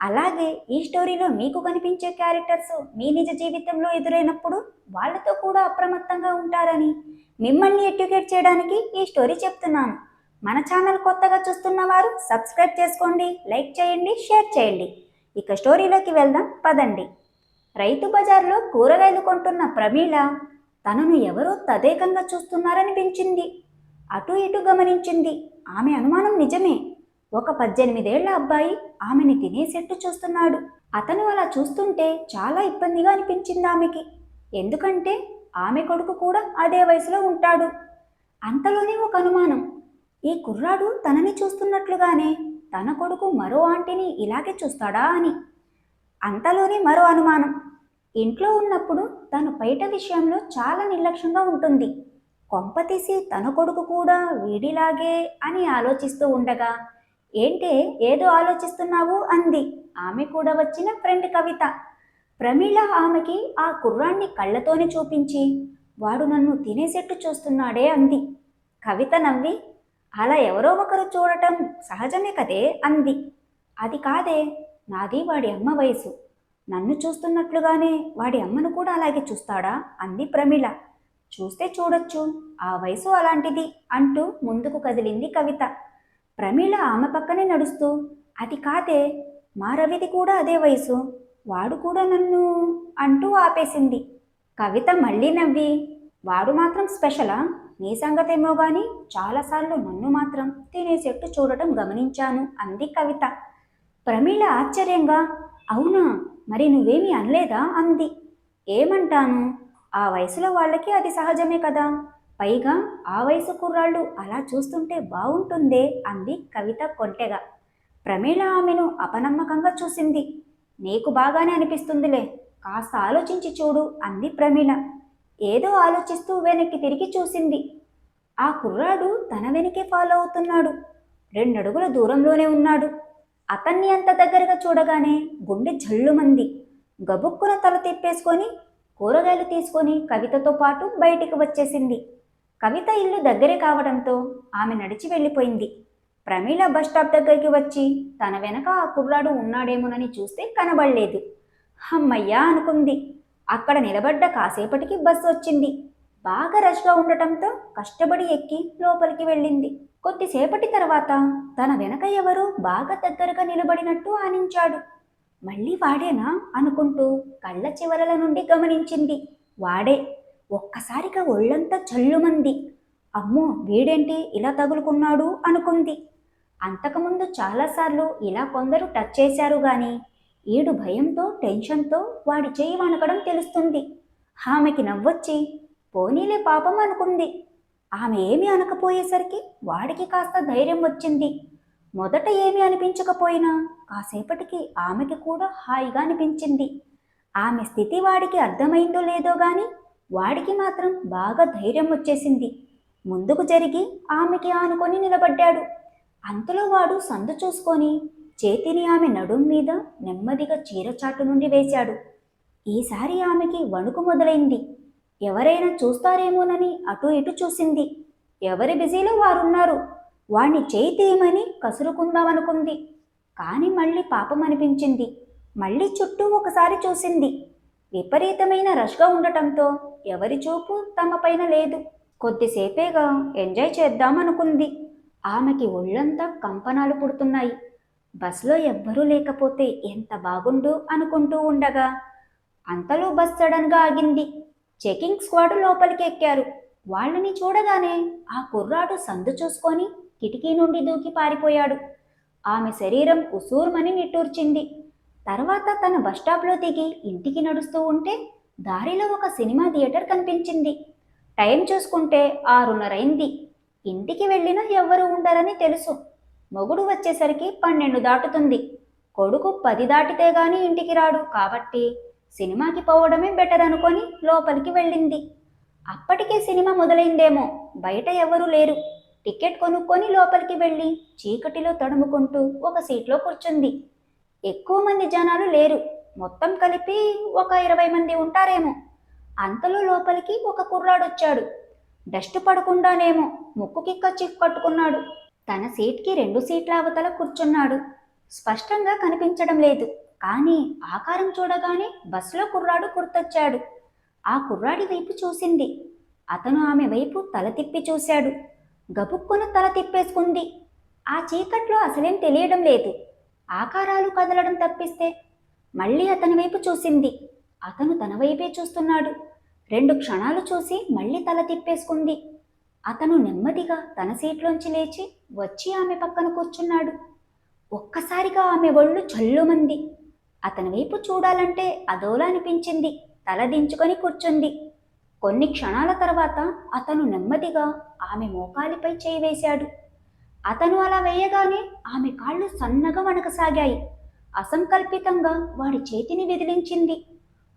అలాగే ఈ స్టోరీలో మీకు కనిపించే క్యారెక్టర్స్ మీ నిజ జీవితంలో ఎదురైనప్పుడు వాళ్ళతో కూడా అప్రమత్తంగా ఉంటారని మిమ్మల్ని ఎడ్యుకేట్ చేయడానికి ఈ స్టోరీ చెప్తున్నాను. మన ఛానల్ కొత్తగా చూస్తున్న వారు సబ్స్క్రైబ్ చేసుకోండి లైక్ చేయండి షేర్ చేయండి. ఇక స్టోరీలోకి వెళ్దాం పదండి. రైతు బజార్లో కూరగాయలు కొంటున్న ప్రమీళ తనను ఎవరో తదేకంగా చూస్తున్నారనిపించింది. అటు ఇటు గమనించింది. ఆమె అనుమానం నిజమే. ఒక పద్దెనిమిదేళ్ళ అబ్బాయి ఆమెని తినేసెట్టు చూస్తున్నాడు. అతను అలా చూస్తుంటే చాలా ఇబ్బందిగా అనిపించింది ఆమెకి. ఎందుకంటే ఆమె కొడుకు కూడా అదే వయసులో ఉంటాడు. అంతలోనే ఒక అనుమానం. ఈ కుర్రాడు తనని చూస్తున్నట్లుగానే తన కొడుకు మరో ఆంటీని ఇలాగే చూస్తాడా అని. అంతలోనే మరో అనుమానం. ఇంట్లో ఉన్నప్పుడు తను బయట విషయంలో చాలా నిర్లక్ష్యంగా ఉంటుంది. కొంపతీసి తన కొడుకు కూడా వీడిలాగే అని ఆలోచిస్తూ ఉండగా ఏంటే ఏదో ఆలోచిస్తున్నావు అంది. ఆమె కూడా వచ్చిన ఫ్రెండ్ కవిత. ప్రమీళ ఆమెకి ఆ కుర్రాన్ని కళ్ళతోనే చూపించి వాడు నన్ను తినేసేట్టు చూస్తున్నాడే అంది. కవిత నవ్వి అలా ఎవరో ఒకరు చూడటం సహజమే కదే అంది. అది కాదే నాది వాడి అమ్మ వయసు. నన్ను చూస్తున్నట్లుగానే వాడి అమ్మను కూడా అలాగే చూస్తాడా? అంది ప్రమీళ చూస్తే చూడొచ్చు ఆ వయసు అలాంటిది అంటూ ముందుకు కదిలింది కవిత. ప్రమీళ ఆమె పక్కనే నడుస్తూ అది కాదే మా రవిది కూడా అదే వయసు వాడు కూడా నన్ను అంటూ ఆపేసింది. కవిత మళ్ళీ నవ్వి వాడు మాత్రం స్పెషలా? నీ సంగతేమో గాని చాలాసార్లు నన్ను మాత్రం తినేసేట్టు చూడటం గమనించాను అంది కవిత. ప్రమీళ ఆశ్చర్యంగా అవునా మరి నువ్వేమీ అనలేదా? అంది. ఏమంటాను ఆ వయసులో వాళ్ళకి అది సహజమే కదా? పైగా ఆ వయసు కుర్రాళ్ళు అలా చూస్తుంటే బాగుంటుందే అంది కవిత కొంటెగా. ప్రమీళ ఆమెను అపనమ్మకంగా చూసింది. నీకు బాగానే అనిపిస్తుందిలే కాస్త ఆలోచించి చూడు అంది ప్రమీళ ఏదో ఆలోచిస్తూ వెనక్కి తిరిగి చూసింది. ఆ కుర్రాడు తన వెనకే ఫాలో అవుతున్నాడు. రెండడుగుల దూరంలోనే ఉన్నాడు. అతన్ని అంత దగ్గరగా చూడగానే గుండె జల్లుమంది. గబుక్కున తల తిప్పేసుకొని కూరగాయలు తీసుకొని కవితతో పాటు బయటికి వచ్చేసింది. కవిత ఇల్లు దగ్గరే కావడంతో ఆమె నడిచి వెళ్ళిపోయింది. ప్రమీల బస్ స్టాప్ దగ్గరికి వచ్చి తన వెనక ఆ కుర్రాడు ఉన్నాడేమోనని చూస్తే కనబడలేదు. హమ్మయ్యా అనుకుంది. అక్కడ నిలబడ్డ కాసేపటికి బస్సు వచ్చింది. బాగా రష్గా ఉండటంతో కష్టపడి ఎక్కి లోపలికి వెళ్ళింది. కొద్దిసేపటి తర్వాత తన వెనక ఎవరో బాగా దగ్గరగా నిలబడినట్టు ఆనించాడు. మళ్ళీ వాడేనా అనుకుంటూ కళ్ళ చివరల నుండి గమనించింది. వాడే ఒక్కసారిగా ఒళ్ళంతా చల్లుమంది. అమ్మో వీడేంటి ఇలా తగులుకున్నాడు అనుకుంది. అంతకుముందు చాలాసార్లు ఇలా కొందరు టచ్ చేశారు గాని ఈడు భయంతో టెన్షన్తో వాడి చేయి వణకడం తెలుస్తుంది. ఆమెకి నవ్వొచ్చి పోనీలే పాపం అనుకుంది. ఆమె ఏమి అనకపోయేసరికి వాడికి కాస్త ధైర్యం వచ్చింది. మొదట ఏమీ అనిపించకపోయినా కాసేపటికి ఆమెకి కూడా హాయిగా అనిపించింది. ఆమె స్థితి వాడికి అర్థమైందో లేదో గాని వాడికి మాత్రం బాగా ధైర్యం వచ్చేసింది. ముందుకు జరిగి ఆమెకి ఆనుకొని నిలబడ్డాడు. అంతలో వాడు సందు చూసుకొని చేతిని ఆమె నడుం మీద నెమ్మదిగా చీరచాటు నుండి వేశాడు. ఈసారి ఆమెకి వణుకు మొదలైంది. ఎవరైనా చూస్తారేమోనని అటు ఇటు చూసింది. ఎవరి బిజీలో వారున్నారు? వాణ్ణి చేయి తీయమని కసురుకుందామనుకుంది. కానీ మళ్ళీ పాపం అనిపించింది మళ్ళీ చుట్టూ ఒకసారి చూసింది. విపరీతమైన రష్గా ఉండటంతో ఎవరి చూపు తమ పైన లేదు. కొద్దిసేపేగా ఎంజాయ్ చేద్దామనుకుంది. ఆమెకి ఒళ్ళంతా కంపనాలు పుడుతున్నాయి. బస్లో ఎవ్వరూ లేకపోతే ఎంత బాగుండు అనుకుంటూ ఉండగా అంతలో బస్ సడన్గా ఆగింది. చెకింగ్ స్క్వాడ్ లోపలికి ఎక్కారు వాళ్ళని చూడగానే ఆ కుర్రాడు సందు చూసుకొని కిటికీ నుండి దూకి పారిపోయాడు. ఆమె శరీరం ఉసూర్మని నిట్టూర్చింది. తర్వాత తన బస్టాప్లో దిగి ఇంటికి నడుస్తూ ఉంటే దారిలో ఒక సినిమా థియేటర్ కనిపించింది. టైం చూసుకుంటే ఆరున్నరైంది. ఇంటికి వెళ్ళినా ఎవ్వరూ ఉండరని తెలుసు. మొగుడు వచ్చేసరికి పన్నెండు దాటుతుంది. కొడుకు పది దాటితే గాని ఇంటికి రాడు కాబట్టి సినిమాకి పోవడమే బెటర్ అనుకొని లోపలికి వెళ్ళింది. అప్పటికే సినిమా మొదలైందేమో బయట ఎవరూ లేరు. టికెట్ కొనుక్కొని లోపలికి వెళ్ళి చీకటిలో తడుముకుంటూ ఒక సీట్లో కూర్చుంది. ఎక్కువ మంది జనాలు లేరు. మొత్తం కలిపి ఒక ఇరవై మంది ఉంటారేమో. అంతలో లోపలికి ఒక కుర్రాడొచ్చాడు. డస్ట్ పడకుండానేమో ముక్కుకి కచ్చి కట్టుకున్నాడు. తన సీట్కి రెండు సీట్ల అవతల కూర్చున్నాడు. స్పష్టంగా కనిపించడం లేదు. కానీ ఆకారం చూడగానే బస్సులో కుర్రాడు గుర్తొచ్చాడు. ఆ కుర్రాడి వైపు చూసింది. అతను ఆమె వైపు తల తిప్పి చూశాడు. గబుక్కున తల తిప్పేసుకుంది. ఆ చీకట్లో అసలేం తెలియడం లేదు. ఆకారాలు కదలడం తప్పిస్తే మళ్ళీ అతని వైపు చూసింది. అతను తన వైపే చూస్తున్నాడు. రెండు క్షణాలు చూసి మళ్ళీ తల తిప్పేసుకుంది. అతను నెమ్మదిగా తన సీట్లోంచి లేచి వచ్చి ఆమె పక్కన కూర్చున్నాడు. ఒక్కసారిగా ఆమె ఒళ్ళు చల్లుమంది. అతని వైపు చూడాలంటే అదోలా అనిపించింది. తల దించుకొని కూర్చుంది. కొన్ని క్షణాల తర్వాత అతను నెమ్మదిగా ఆమె మోకాలిపై చేయి వేశాడు. అతను అలా వేయగానే ఆమె కాళ్ళు సన్నగా వణకసాగాయి. అసంకల్పితంగా వాడి చేతిని విదిలించింది.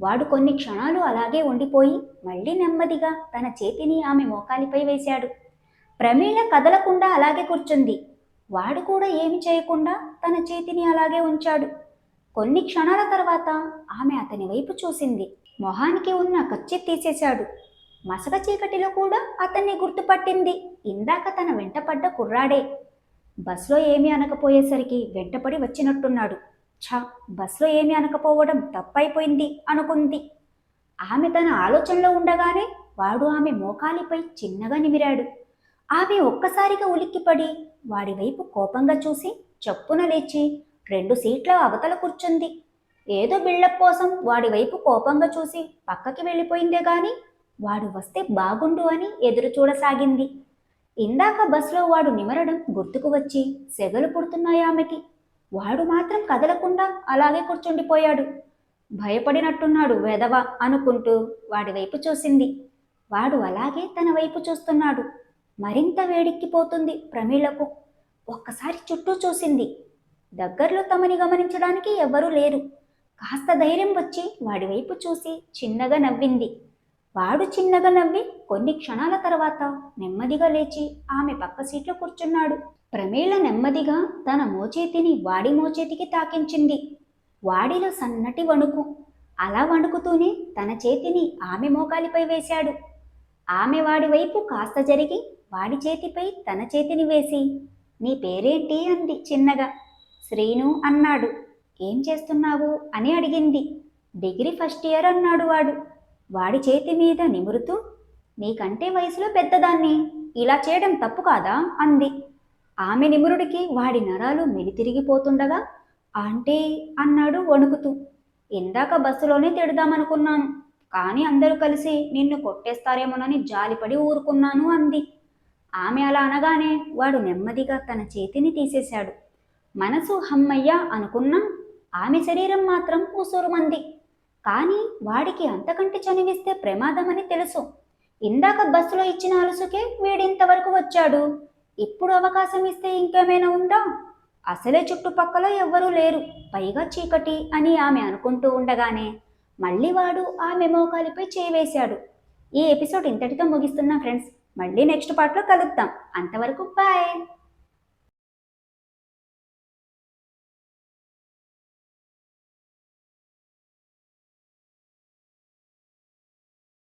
వాడు కొన్ని క్షణాలు అలాగే ఉండిపోయి మళ్ళీ నెమ్మదిగా తన చేతిని ఆమె మోకాలిపై వేశాడు. ప్రమీల కదలకుండా అలాగే కూర్చుంది. వాడు కూడా ఏమి చేయకుండా తన చేతిని అలాగే ఉంచాడు. కొన్ని క్షణాల తర్వాత ఆమె అతని వైపు చూసింది. మొహానికి ఉన్న కచ్చి తీసేశాడు. మసక చీకటిలో కూడా అతన్ని గుర్తుపట్టింది. ఇందాక తన వెంటపడ్డ కుర్రాడే. బస్లో ఏమీ అనకపోయేసరికి వెంటపడి వచ్చినట్టున్నాడు. ఛా బస్లో ఏమీ అనకపోవడం తప్పైపోయింది అనుకుంది. ఆమె తన ఆలోచనలో ఉండగానే వాడు ఆమె మోకాలిపై చిన్నగా నిమిరాడు. ఆమె ఒక్కసారిగా ఉలిక్కిపడి వాడి వైపు కోపంగా చూసి చప్పున లేచి రెండు సీట్ల అవతల కూర్చుంది. ఏదో బిల్డప్ కోసం వాడి వైపు కోపంగా చూసి పక్కకి వెళ్ళిపోయిందే గాని వాడు వస్తే బాగుండు అని ఎదురు చూడసాగింది. ఇందాక బస్సులో వాడు నిమరడం గుర్తుకు వచ్చి సెగలు పుడుతున్నాయి ఆమెకి. వాడు మాత్రం కదలకుండా అలాగే కూర్చుండిపోయాడు. భయపడినట్టున్నాడు వెదవ అనుకుంటూ వాడి వైపు చూసింది. వాడు అలాగే తన వైపు చూస్తున్నాడు. మరింత వేడెక్కిపోతుంది ప్రమీలకు. ఒక్కసారి చుట్టూ చూసింది. దగ్గరలో తమని గమనించడానికి ఎవ్వరూ లేరు. కాస్త ధైర్యం వచ్చి వాడి వైపు చూసి చిన్నగా నవ్వింది. వాడు చిన్నగా నవ్వి కొన్ని క్షణాల తర్వాత నెమ్మదిగా లేచి ఆమె పక్క సీట్లో కూర్చున్నాడు. ప్రమేళ నెమ్మదిగా తన మోచేతిని వాడి మోచేతికి తాకించింది. వాడిలో సన్నటి వణుకు. అలా వణుకుతూనే తన చేతిని ఆమె మోకాలిపై వేశాడు. ఆమె వాడి వైపు కాస్త జరిగి వాడి చేతిపై తన చేతిని వేసి నీ పేరేంటి? అంది చిన్నగా. శ్రీను అన్నాడు. ఏం చేస్తున్నావు? అని అడిగింది. డిగ్రీ ఫస్ట్ ఇయర్ అన్నాడు వాడు. వాడి చేతి మీద నిమురుతూ నీకంటే వయసులో పెద్దదాన్ని. ఇలా చేయడం తప్పు కాదా? అంది. ఆమె నిమురుడికి వాడి నరాలు మెలితిరిగిపోతుండగా ఆంటీ అన్నాడు వణుకుతూ. ఇందాక బస్సులోనే తిడదామనుకున్నాను. కానీ అందరూ కలిసి నిన్ను కొట్టేస్తారేమోనని జాలిపడి ఊరుకున్నాను అంది. ఆమె అలా అనగానే వాడు నెమ్మదిగా తన చేతిని తీసేశాడు. మనసు హమ్మయ్య అనుకున్నా. ఆమె శరీరం మాత్రం ఉసురుమంది కానీ వాడికి అంతకంటే చనివిస్తే ప్రమాదమని తెలుసు. ఇందాక బస్సులో ఇచ్చిన అలసుకే వీడింతవరకు వచ్చాడు. ఇప్పుడు అవకాశం ఇస్తే ఇంకేమైనా ఉందా? అసలే చుట్టుపక్కల ఎవ్వరూ లేరు. పైగా చీకటి అని ఆమె అనుకుంటూ ఉండగానే మళ్ళీ వాడు ఆమె మోకాలిపై చేవేశాడు ఈ ఎపిసోడ్ ఇంతటితో ముగిస్తున్నా ఫ్రెండ్స్. మళ్ళీ నెక్స్ట్ పార్ట్లో కలుద్దాం. అంతవరకు బాయ్.